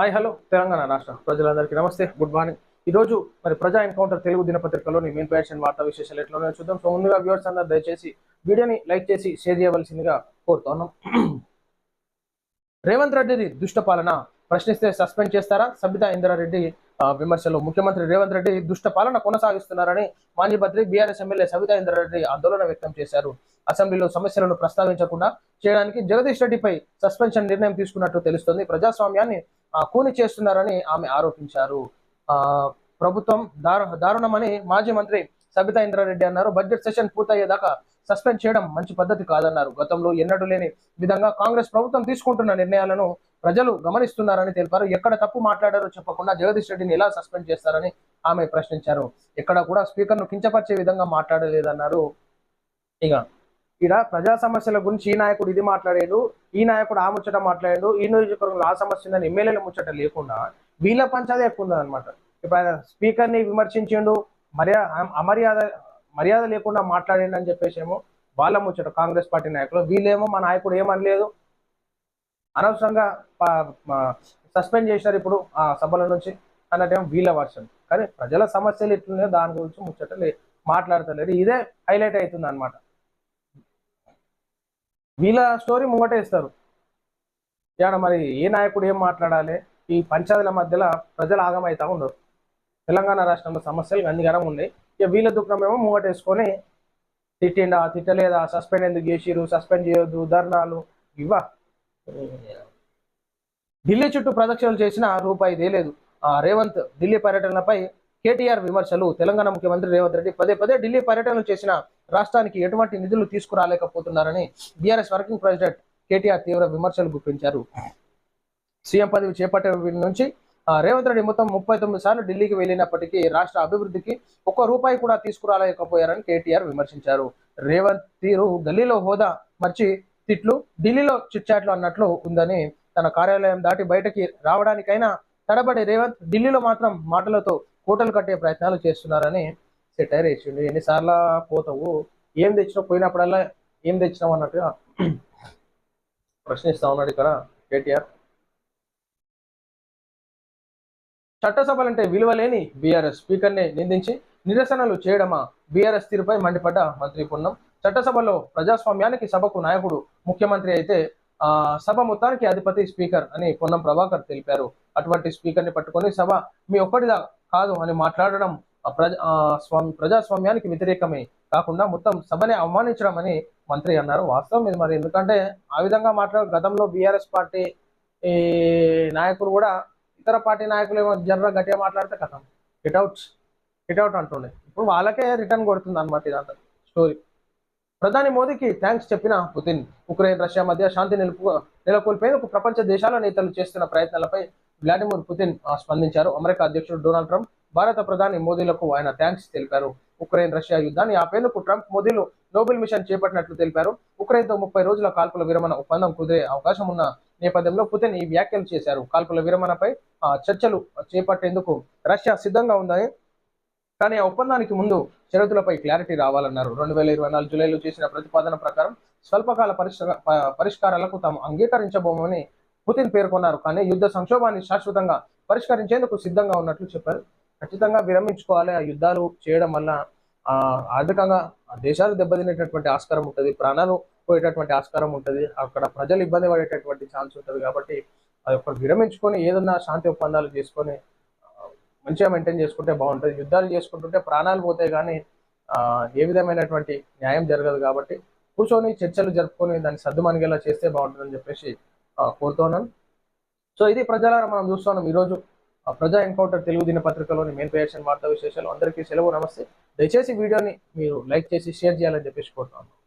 Hi hello Telangana రాష్ట్ర ప్రజలందరికీ నమస్తే గుడ్ మార్నింగ్. ఈ రోజు మరి ప్రజా ఎన్కౌంటర్ తెలుగు దినపత్రికలోని మెయిన్ ప్యాషన్ వార్తా విశేషాలు ఎట్లా చూద్దాం. సో ముందుగా వ్యూవర్స్ అందరూ దయచేసి వీడియోని లైక్ చేసి షేర్ చేయవలసిందిగా కోరుతున్నాం రేవంత్ రెడ్డిది దుష్ట పాలన. ప్రశ్నిస్తే సస్పెండ్ చేస్తారా? సబితా ఇంద్రారెడ్డి విమర్శలు ముఖ్యమంత్రి రేవంత్ రెడ్డి దుష్ట పాలన కొనసాగిస్తున్నారని మాజీ మంత్రి బీఆర్ఎస్ ఎమ్మెల్యే సబితా ఇంద్రారెడ్డి ఆందోళన వ్యక్తం చేశారు. అసెంబ్లీలో సమస్యలను ప్రస్తావించకుండా చేయడానికి జగదీష్ రెడ్డిపై సస్పెన్షన్ నిర్ణయం తీసుకున్నట్టు తెలుస్తోంది. ప్రజాస్వామ్యాన్ని కూని చేస్తున్నారని ఆమె ఆరోపించారు. ఆ ప్రభుత్వం దారు దారుణమని మాజీ మంత్రి సబితా ఇంద్రారెడ్డి అన్నారు. బడ్జెట్ సెషన్ పూర్తయ్యేదాకా సస్పెండ్ చేయడం మంచి పద్ధతి కాదన్నారు. గతంలో ఎన్నడూ లేని విధంగా కాంగ్రెస్ ప్రభుత్వం తీసుకుంటున్న నిర్ణయాలను ప్రజలు గమనిస్తున్నారని తెలిపారు. ఎక్కడ తప్పు మాట్లాడారో చెప్పకుండా జగదీష్ రెడ్డిని ఎలా సస్పెండ్ చేస్తారని ఆమె ప్రశ్నించారు. ఎక్కడ కూడా స్పీకర్ను కించపరిచే విధంగా మాట్లాడలేదన్నారు. ఇక ఈడ ప్రజా సమస్యల గురించి ఈ నాయకుడు ఇది మాట్లాడాడు ఈ నాయకుడు ఆ ముచ్చట మాట్లాడాడు ఈ నియోజకవర్గంలో ఆ సమస్య ఉందని ఎమ్మెల్యేల ముచ్చట లేకుండా వీళ్ళ పంచాదే ఎక్కువ ఉందన్నమాట ఇప్పుడు ఆయన స్పీకర్ని విమర్శించిండు మర్యాద అమర్యాద మర్యాద లేకుండా మాట్లాడండి అని చెప్పేసి ఏమో వాళ్ళ ముచ్చట కాంగ్రెస్ పార్టీ నాయకులు వీళ్ళేమో మా నాయకుడు ఏమనలేదు. అనవసరంగా సస్పెండ్ చేశారు ఇప్పుడు ఆ సభల నుంచి అన్నట్టేమో వీళ్ళ వర్షన్. కానీ ప్రజల సమస్యలు ఎట్లున్నాయో దాని గురించి ముచ్చట లే మాట్లాడతలేరు. ఇదే హైలైట్ అవుతుంది అనమాట వీళ్ళ స్టోరీ ముంగటే ఇస్తారు. ఇక్కడ మరి ఏ నాయకుడు ఏం మాట్లాడాలి? ఈ పంచాయతీల మధ్యలో ప్రజలు ఆగమవుతా ఉండరు తెలంగాణ రాష్ట్రంలో సమస్యలు అన్ని ఉన్నాయి. ఇక వీళ్ళ దుఃఖం ఏమో ముంగటేసుకొని తిట్టిండా తిట్టలేదా సస్పెండ్ ఎందుకు చేసిరు సస్పెండ్ చేయొద్దు ధర్నాలు ఇవ్వ? ఢిల్లీ చుట్టూ ప్రదక్షిణలు చేసిన రూపాయి తేలేదు ఆ, రేవంత్ ఢిల్లీ పర్యటనపై కేటీఆర్ విమర్శలు తెలంగాణ ముఖ్యమంత్రి రేవంత్ రెడ్డి పదే పదే ఢిల్లీ పర్యటనలు చేసిన రాష్ట్రానికి ఎటువంటి నిధులు తీసుకురాలేకపోతున్నారని బీఆర్ఎస్ వర్కింగ్ ప్రెసిడెంట్ కేటీఆర్ తీవ్ర విమర్శలు గుప్పించారు. సీఎం పదవి చేపట్టే నుంచి రేవంత్ రెడ్డి మొత్తం ముప్పై తొమ్మిది సార్లు ఢిల్లీకి వెళ్ళినప్పటికీ రాష్ట్ర అభివృద్ధికి ఒక్క రూపాయి కూడా తీసుకురాలేకపోయారని కేటీఆర్ విమర్శించారు. రేవంత్ తీరు గల్లీలో హోదా మర్చి తిట్లు ఢిల్లీలో చిట్చాట్లు అన్నట్లు ఉందని తన కార్యాలయం దాటి బయటకి రావడానికైనా తడబడి రేవంత్ ఢిల్లీలో మాత్రం మాటలతో కోటలు కట్టే ప్రయత్నాలు చేస్తున్నారని సెటైర్ వేసిండు. ఎన్నిసార్లు పోతావు? ఏం తెచ్చినావు? పోయినప్పుడల్లా ఏం తెచ్చినావు అన్నట్టుగా ప్రశ్నిస్తా ఉన్నాడు ఇక్కడ కేటీఆర్. చట్టసభలంటే విలువలేని బీఆర్ఎస్. స్పీకర్ని నిందించి నిరసనలు చేయడమా? బీఆర్ఎస్ తీరుపై మండిపడ్డ మంత్రి పొన్నం. చట్టసభలో ప్రజాస్వామ్యానికి సభకు నాయకుడు ముఖ్యమంత్రి అయితే ఆ సభ మొత్తానికి అధిపతి స్పీకర్ అని పొన్నం ప్రభాకర్ తెలిపారు. అటువంటి స్పీకర్ని పట్టుకొని సభ మీ ఒక్కటిదా కాదు అని మాట్లాడడం ఆ ప్రజ ఆ స్వామి ప్రజాస్వామ్యానికి వ్యతిరేకమే కాకుండా మొత్తం సభని అవమానించడం అని మంత్రి అన్నారు. వాస్తవం ఇది మరి. ఎందుకంటే ఆ విధంగా మాట్లాడు గతంలో బీఆర్ఎస్ పార్టీ ఈ నాయకులు కూడా ఇతర పార్టీ నాయకులు ఏమో జనరల్ గట్టిగా మాట్లాడితే కథం. హిట్అవుట్స్ హిట్అవుట్ అంటుండే. ఇప్పుడు వాళ్ళకే రిటర్న్ కొడుతుంది అనమాట ఇదంతా స్టోరీ. ప్రధాని మోదీకి థ్యాంక్స్ చెప్పిన పుతిన్. ఉక్రెయిన్ రష్యా మధ్య శాంతి నిలుపు నెలకొల్పేందుకు ప్రపంచ దేశాల నేతలు చేస్తున్న ప్రయత్నాలపై వ్లాడిమిర్ పుతిన్ స్పందించారు. అమెరికా అధ్యక్షుడు డొనాల్డ్ ట్రంప్ భారత ప్రధాని మోదీలకు ఆయన థ్యాంక్స్ తెలిపారు. ఉక్రెయిన్ రష్యా యుద్ధాన్ని ఆపేందుకు ట్రంప్ మోదీలు నోబెల్ మిషన్ చేపట్టినట్లు తెలిపారు. ఉక్రెయిన్తో ముప్పై రోజుల కాల్పుల విరమణ ఒప్పందం కుదిరే అవకాశం ఉన్న నేపథ్యంలో పుతిన్ ఈ వ్యాఖ్యలు చేశారు. కాల్పుల విరమణపై ఆ, చర్చలు చేపట్టేందుకు రష్యా సిద్ధంగా ఉందని కానీ ఆ ఒప్పందానికి ముందు షరతులపై క్లారిటీ రావాలన్నారు. రెండు వేల ఇరవై నాలుగు జూలైలో చేసిన ప్రతిపాదన ప్రకారం స్వల్పకాల పరిష్కారాలకు తాము అంగీకరించబోమని పుతిన్ పేర్కొన్నారు. కానీ యుద్ధ సంక్షోభాన్ని శాశ్వతంగా పరిష్కరించేందుకు సిద్ధంగా ఉన్నట్లు చెప్పారు. ఖచ్చితంగా విరమించుకోవాలి. ఆ యుద్ధాలు చేయడం వల్ల ఆర్థికంగా దేశాలు దెబ్బతినేటటువంటి ఆస్కారం ఉంటుంది. ప్రాణాలు పోయేటటువంటి ఆస్కారం ఉంటుంది. అక్కడ ప్రజలు ఇబ్బంది పడేటటువంటి ఛాన్స్ ఉంటుంది కాబట్టి అది ఒకటి విరమించుకొని ఏదన్నా శాంతి ఒప్పందాలు చేసుకొని మంచిగా మెయింటైన్ చేసుకుంటే బాగుంటుంది. యుద్ధాలు చేసుకుంటుంటే ప్రాణాలు పోతాయి కానీ ఏ విధమైనటువంటి న్యాయం జరగదు కాబట్టి కూర్చొని చర్చలు జరుపుకొని దాన్ని సర్దుమనిగేలా చేస్తే బాగుంటుందని చెప్పేసి కోరుతున్నాను. సో ఇది ప్రజలారా మనం చూస్తున్నాం ఈరోజు. ఆ, ప్రజా ఎన్కౌంటర్ తెలుగు దినపత్రికలోని మెయిన్ పేషన్ వార్తా విశేషాలు. అందరికీ సెలవు నమస్తే. దయచేసి వీడియోని మీరు లైక్ చేసి షేర్ చేయాలని చెప్పేసి కోరుతున్నాను.